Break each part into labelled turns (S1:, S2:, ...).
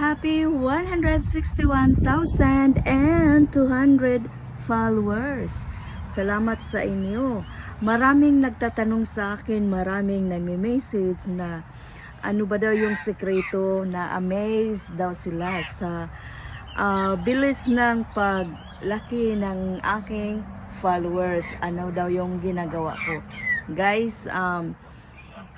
S1: Happy 161,200 followers. Salamat sa inyo. Maraming nagtatanong sa akin, maraming nagme-message na ano ba daw yung sekreto na amazed daw sila sa ah, bilis ng paglaki ng aking followers. Ano daw yung ginagawa ko. Guys, um,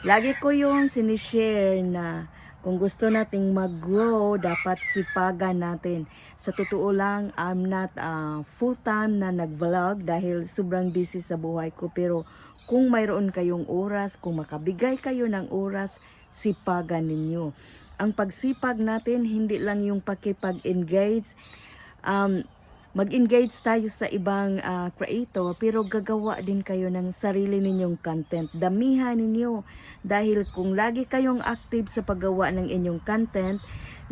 S1: lagi ko yung sinishare na kung gusto nating mag-grow, dapat sipagan natin. Sa totoo lang, I'm not uh, full-time na nag-vlog dahil sobrang busy sa buhay ko. Pero kung mayroon kayong oras, kung makabigay kayo ng oras, sipagan ninyo. Ang pagsipag natin, hindi lang yung pakipag-engage. Um, mag-engage tayo sa ibang ah, creator pero gagawa din kayo ng sarili ninyong content. Damihan ninyo dahil kung lagi kayong active sa paggawa ng inyong content,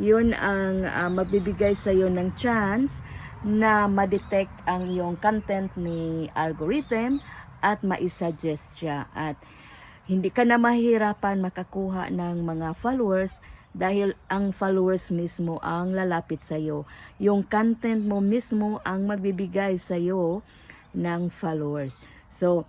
S1: yun ang ah, magbibigay sa iyo ng chance na ma-detect ang iyong content ni algorithm at ma-suggest siya at hindi ka na mahirapan makakuha ng mga followers dahil ang followers mismo ang lalapit sa iyo. Yung content mo mismo ang magbibigay sa iyo ng followers. So,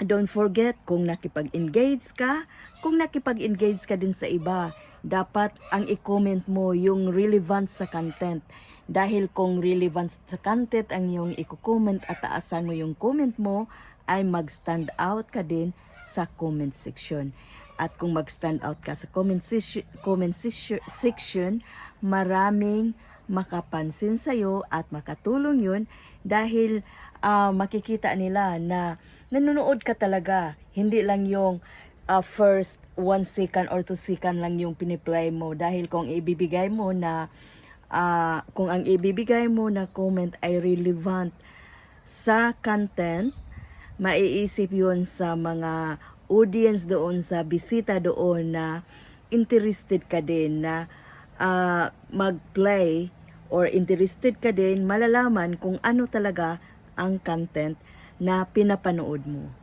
S1: don't forget kung nakipag-engage ka, kung nakipag-engage ka din sa iba, dapat ang i-comment mo yung relevant sa content. Dahil kung relevant sa content ang yung i-comment at taasan mo yung comment mo, ay mag-stand out ka din sa comment section. At kung mag-stand out ka sa comment, section, comment section, maraming makapansin sa'yo at makatulong yun dahil ah, makikita nila na nanonood ka talaga. Hindi lang yung ah, first one second or two second lang yung piniplay mo dahil kung ibibigay mo na ah, kung ang ibibigay mo na comment ay relevant sa content, maiisip yun sa mga audience doon, sa bisita doon na interested ka din na ah, mag-play or interested ka din malalaman kung ano talaga ang content na pinapanood mo.